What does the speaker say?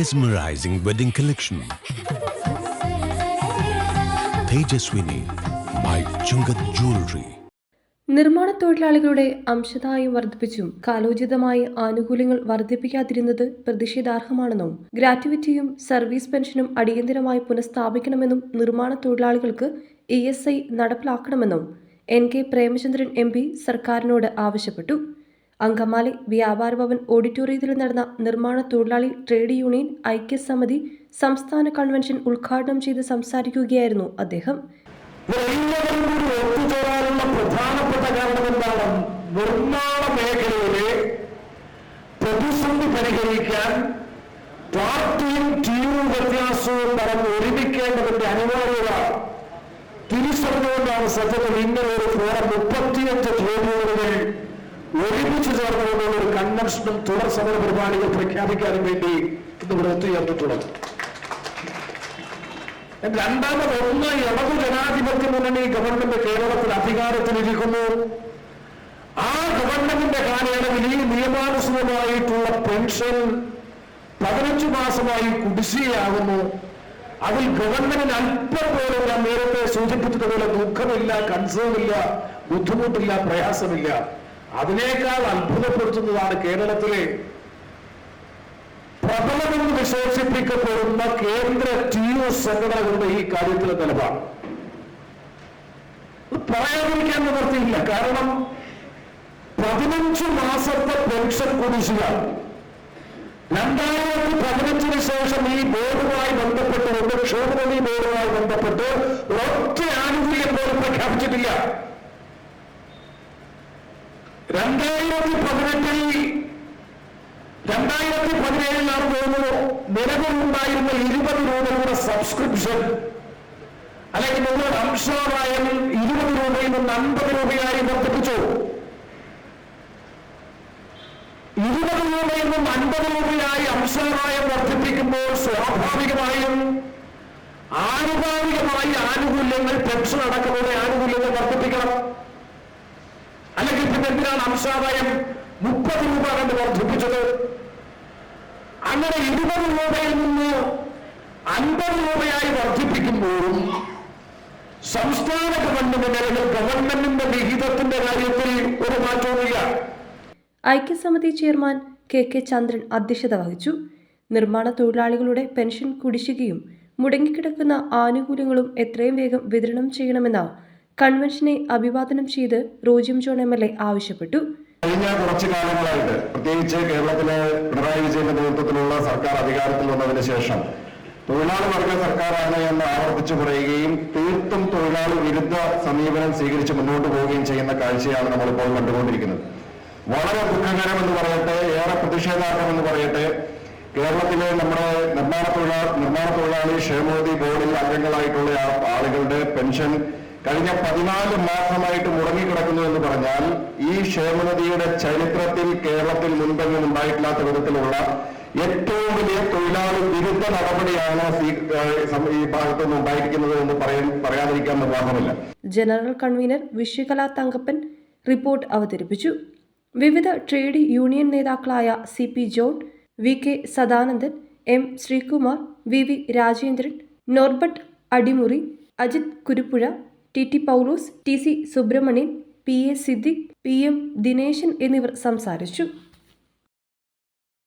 mesmerizing wedding collection. Tejaswini by Chungat Jewelry. നിർമ്മാണ തൊഴിലാളികളുടെ അംശദായം വർദ്ധിപ്പിച്ചും കാലോചിതമായി ആനുകൂല്യങ്ങൾ വർദ്ധിപ്പിക്കാതിരുന്നത് പ്രതിഷേധാർഹമാണെന്നും ഗ്രാറ്റുവിറ്റിയും സർവീസ് പെൻഷനും അടിയന്തരമായി പുനഃസ്ഥാപിക്കണമെന്നും നിർമ്മാണ തൊഴിലാളികൾക്ക് ഇ നടപ്പിലാക്കണമെന്നും എൻ കെ പ്രേമചന്ദ്രൻ എം സർക്കാരിനോട് ആവശ്യപ്പെട്ടു അങ്കമാലി വ്യാപാര ഭവൻ ഓഡിറ്റോറിയത്തിൽ നടന്ന നിർമ്മാണ തൊഴിലാളി ട്രേഡ് യൂണിയൻ ഐക്യസമിതി സംസ്ഥാന കൺവെൻഷൻ ഉദ്ഘാടനം ചെയ്ത് സംസാരിക്കുകയായിരുന്നു അദ്ദേഹം. പ്രധാനപ്പെട്ട നിർമ്മാണ മേഖലയിലെ പ്രതിസന്ധി പരിഹരിക്കാൻ പാർട്ടിയും ടീമും വ്യത്യാസവും പറഞ്ഞ് ഒരുമിക്കേണ്ടതിന്റെ അനിവാര്യത തിരിച്ചറിഞ്ഞുകൊണ്ടാണ് സത്യത്തിൽ ഇങ്ങനെ ഒരു ഫോറം മുപ്പത്തിയഞ്ച് ട്രേഡുകളുകൾ ഒരുമിച്ച് ചേർന്നുകൊണ്ടുള്ള ഒരു കൺവെൻഷനും തുടർ സമര പരിപാടികൾ പ്രഖ്യാപിക്കാനും വേണ്ടി ഇന്നിവിടെ ഒത്തുചേർന്നിട്ടുള്ളത്. രണ്ടാമത് ഒന്ന് ഇടതു ജനാധിപത്യ മുന്നണി ഗവൺമെന്റ് കേരളത്തിൽ അധികാരത്തിലിരിക്കുന്നു. ആ ഗവൺമെന്റിന്റെ കാലയളവിൽ ഈ നിയമാനുസൃതമായിട്ടുള്ള പെൻഷൻ പതിനഞ്ചു മാസമായി കുടിശ്ശികയാകുന്നു. അതിൽ ഗവൺമെന്റിന് അല്പം പോലും ഞാൻ നേരത്തെ സൂചിപ്പിച്ചതുപോലെ ദുഃഖമില്ല കൺസേൺ ഇല്ല ബുദ്ധിമുട്ടില്ല പ്രയാസമില്ല. അതിനേക്കാൾ അത്ഭുതപ്പെടുത്തുന്നതാണ് കേരളത്തിലെ പ്രബലമെന്ന് വിശേഷിപ്പിക്കപ്പെടുന്ന കേന്ദ്ര ടി യു സംഘടനകളുടെ ഈ കാര്യത്തിലെ നിലപാട്. പറയാതിരിക്കാൻ നിവർത്തിയില്ല കാരണം പതിനഞ്ച് മാസത്തെ പെൻഷൻ കുടിശ്ശിക രണ്ടായിരത്തി പതിനഞ്ചിന് ശേഷം ഈ ബോർഡുമായി ബന്ധപ്പെട്ടുകൊണ്ട് ക്ഷേമനിധി ബോർഡുമായി ബന്ധപ്പെട്ട് ഒറ്റ ആനുകൂല്യം പോലും പ്രഖ്യാപിച്ചിട്ടില്ല. രണ്ടായിരത്തി പതിനെട്ടിൽ രണ്ടായിരത്തി പതിനേഴിലാണ് തോന്നുന്നു നിലവിലുണ്ടായിരുന്ന ഇരുപത് രൂപയുടെ സബ്സ്ക്രിപ്ഷൻ അല്ലെങ്കിൽ നിങ്ങൾ അംശമായും ഇരുപത് രൂപയിൽ നിന്ന് അൻപത് രൂപയായി വർദ്ധിപ്പിച്ചു. ഇരുപത് രൂപയിൽ നിന്ന് അൻപത് രൂപയായി അംശമായം വർദ്ധിപ്പിക്കുമ്പോൾ സ്വാഭാവികമായും ആനുപാതികമായി ആനുകൂല്യങ്ങൾ പെൻഷൻ അടക്കമുള്ള ആനുകൂല്യങ്ങൾ എന്തിനാണ് അംശാദായം. മുപ്പത് രൂപ കണ്ട് വർദ്ധിപ്പിച്ചത്. അങ്ങനെ ഇരുപത് രൂപയിൽ നിന്ന് അൻപത് രൂപയായി വർദ്ധിപ്പിക്കുമ്പോഴും സംസ്ഥാന ഗവൺമെന്റ് അല്ലെങ്കിൽ ഗവൺമെന്റിന്റെ വിഹിതത്തിന്റെ കാര്യത്തിൽ ഒരു മാറ്റവുമില്ല ഐക്യസമിതി ചെയർമാൻ കെ കെ ചന്ദ്രൻ അധ്യക്ഷത വഹിച്ചു. നിർമ്മാണ തൊഴിലാളികളുടെ പെൻഷൻ കുടിശ്ശികയും മുടങ്ങിക്കിടക്കുന്ന ആനുകൂല്യങ്ങളും എത്രയും വേഗം വിതരണം ചെയ്യണമെന്ന് കൺവെൻഷനെ അഭിവാദനം ചെയ്ത് Roji M John M L A ആവശ്യപ്പെട്ടു. കഴിഞ്ഞ കുറച്ചു കാലങ്ങളായിട്ട് പ്രത്യേകിച്ച് കേരളത്തിലെ പിണറായി വിജയന്റെ നേതൃത്വത്തിലുള്ള സർക്കാർ അധികാരത്തിൽ വന്നതിന് ശേഷം തൊഴിലാളി വർഗ സർക്കാരാണ് എന്ന് ആവർത്തിച്ചു പറയുകയും തീർത്തും തൊഴിലാളി വിരുദ്ധ സമീപനം സ്വീകരിച്ച് മുന്നോട്ട് പോവുകയും ചെയ്യുന്ന കാഴ്ചയാണ് നമ്മളിപ്പോൾ കണ്ടുകൊണ്ടിരിക്കുന്നത്. വളരെ ദുഃഖകരം എന്ന് പറയട്ടെ ഏറെ പ്രതിഷേധാർഹമെന്ന് പറയട്ടെ കേരളത്തിലെ നമ്മുടെ നിർമ്മാണ തൊഴിലാളി നിർമ്മാണ തൊഴിലാളി ക്ഷേമനിധി ബോർഡിൽ അംഗങ്ങളായിട്ടുള്ള ആളുകളുടെ പെൻഷൻ കഴിഞ്ഞ പതിനാല് മാസമായിട്ട് മുടങ്ങിക്കിടക്കുന്നു എന്ന് പറഞ്ഞാൽ ഈ ക്ഷേമനിധിയുടെ ചരിത്രത്തിൽ കേരളത്തിൽ മുൻപെങ്ങും ഉണ്ടായിട്ടില്ലാത്ത വിധത്തിലുള്ള ഏറ്റവും വലിയ തൊഴിലാളി വിരുദ്ധ നടപടിയാണ് ഈ, ഭാഗത്തുനിന്ന് ഉണ്ടായിരിക്കുന്നത് എന്ന് പറയാൻ പറയാതിരിക്കാൻ നിർവാഹമില്ല general convener Viswakala Thankappan report അവതരിപ്പിച്ചു. വിവിധ ട്രേഡ് യൂണിയൻ നേതാക്കളായ C P John V K Sadanandan M Sreekumar V V Rajendran Norbert Adimuri Ajith Kuruppuzha T T Paulose T C Subramanian P A Siddique P M Dineshan എന്നിവർ സംസാരിച്ചു.